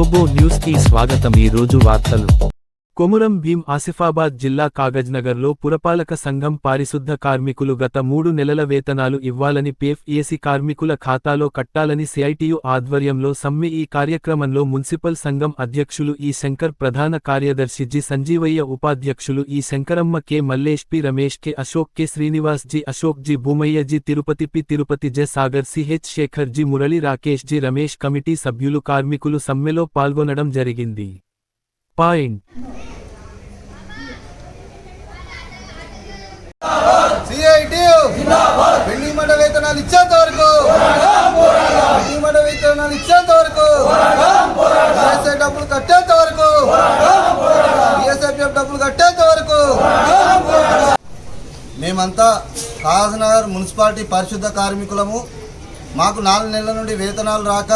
గ్లోబో న్యూస్కి స్వాగతం ఈ రోజు వార్తలు. కొమురం భీం ఆసిఫాబాద్ జిల్లా కాగజ్నగర్లో పురపాలక సంఘం పారిశుద్ధ కార్మికులు గత మూడు నెలల వేతనాలు ఇవ్వాలని పిఎఫ్ఈఎసి కార్మికుల ఖాతాలో కట్టాలని సిఐటియు ఆధ్వర్యంలో సమ్మె ఈ కార్యక్రమంలో మున్సిపల్ సంఘం అధ్యక్షులు ఈ శంకర్ ప్రధాన కార్యదర్శి జి సంజీవయ్య ఉపాధ్యక్షులు E Shankaramma K Mallesh P Ramesh K Ashok K Srinivas G Ashok G Bhumaiah G Tirupati P Tirupati J Sagar CH Shekar G Murali Rakesh G Ramesh committee సభ్యులు కార్మికులు సమ్మెలో పాల్గొనడం జరిగింది. పాయింట్ సిఐటియు పెళ్ళి మండ వేతనాలు ఇచ్చేంత వరకు. పెళ్ళి మండ వేతనాలు ఇచ్చేంత వరకు. ఈఎస్ఐ డబ్బులు కట్టేంత వరకు. డబ్బులు కట్టేంత వరకు. మేమంతా కాజనగర్ మున్సిపాలిటీ పరిశుద్ధ కార్మికులము. మాకు నాలుగు నెలల నుండి వేతనాలు రాక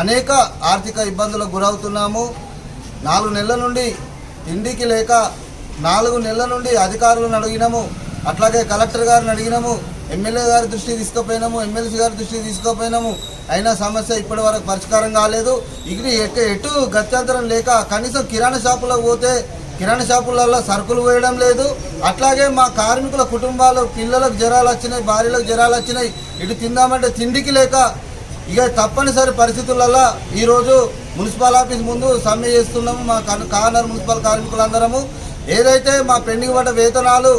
అనేక ఆర్థిక ఇబ్బందులకు గురవుతున్నాము. నాలుగు నెలల నుండి తిండికి లేక నాలుగు నెలల నుండి అధికారులను అడిగినాము. అట్లాగే కలెక్టర్ గారిని అడిగినాము ఎమ్మెల్యే గారి దృష్టికి తీసుకుపోయినాము ఎమ్మెల్సీ గారి దృష్టికి తీసుకుపోయినాము. అయినా సమస్య ఇప్పటి వరకు పరిష్కారం కాలేదు. ఇది ఎటు ఎటు గత్యంతరం లేక కనీసం కిరాణా షాపులకు పోతే కిరాణా షాపులలో సరుకులు వేయడం లేదు. అట్లాగే మా కార్మికుల కుటుంబాలు పిల్లలకు జ్వరాలు వచ్చినాయి భార్యలకు జ్వరాలు వచ్చినాయి. ఇటు తిందామంటే తిండికి లేక ఇక తప్పనిసరి పరిస్థితులలో ఈరోజు మున్సిపల్ ఆఫీస్ ముందు సమ్మె చేస్తున్నాము మా కార్నర్ మున్సిపల్ కార్మికులందరము. ఏదైతే మా పెండింగ్ పడ్డ వేతనాలు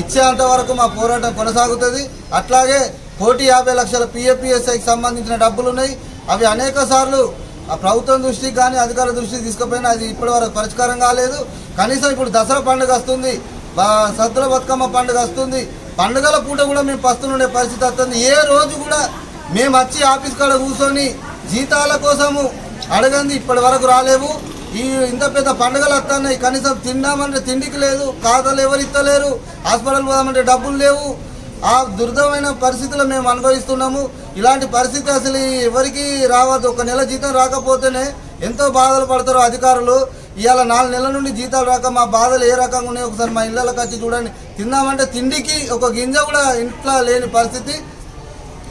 ఇచ్చేంత వరకు మా పోరాటం కొనసాగుతుంది. అట్లాగే కోటి యాభై లక్షల పిఎఫ్పిఎస్ఐకి సంబంధించిన డబ్బులు ఉన్నాయి అవి అనేక సార్లు ఆ ప్రభుత్వం దృష్టికి కానీ అధికారుల దృష్టికి తీసుకుపోయినా అది ఇప్పటి వరకు పరిష్కారం కాలేదు. కనీసం ఇప్పుడు దసరా పండుగ వస్తుంది. సద్దుల బతుకమ్మ పండుగ వస్తుంది. పండుగల పూట కూడా మేము పస్తులుండే పరిస్థితి వస్తుంది. ఏ రోజు కూడా మేము వచ్చి ఆఫీస్ కాడ కూర్చొని జీతాల కోసము అడగంది ఇప్పటి వరకు రాలేవు. ఈ ఇంత పెద్ద పండుగలు వస్తున్నాయి. కనీసం తిందామంటే తిండికి లేదు ఖాతాలు ఎవరు ఇస్తలేరు హాస్పిటల్ పోదామంటే డబ్బులు లేవు. ఆ దుర్దమైన పరిస్థితులు మేము అనుభవిస్తున్నాము. ఇలాంటి పరిస్థితి అసలు ఎవరికి రావద్దు. ఒక నెల జీతం రాకపోతేనే ఎంతో బాధలు పడతారు అధికారులు. ఇవాళ నాలుగు నెలల నుండి జీతాలు రాక మా బాధలు ఏ రకంగా ఉన్నాయి ఒకసారి మా ఇళ్ళకి వచ్చి చూడండి. తిందామంటే తిండికి ఒక గింజ కూడా ఇంట్లో లేని పరిస్థితి.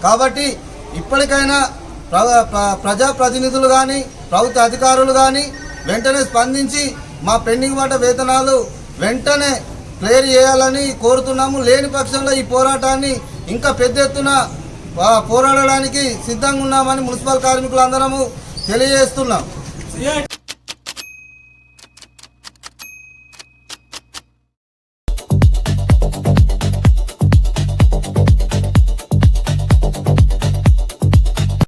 కాబట్టి ఇప్పటికైనా ప్ర- ప్ర- ప్రజాప్రతినిధులు కానీ ప్రభుత్వ అధికారులు కానీ వెంటనే స్పందించి మా పెండింగ్ పడ్డ వేతనాలు వెంటనే క్లియర్ చేయాలని కోరుతున్నాము. లేని పక్షంలో ఈ పోరాటాన్ని ఇంకా పెద్ద ఎత్తున పోరాడడానికి సిద్ధంగా ఉన్నామని మున్సిపల్ కార్మికులందరము తెలియజేస్తున్నాం.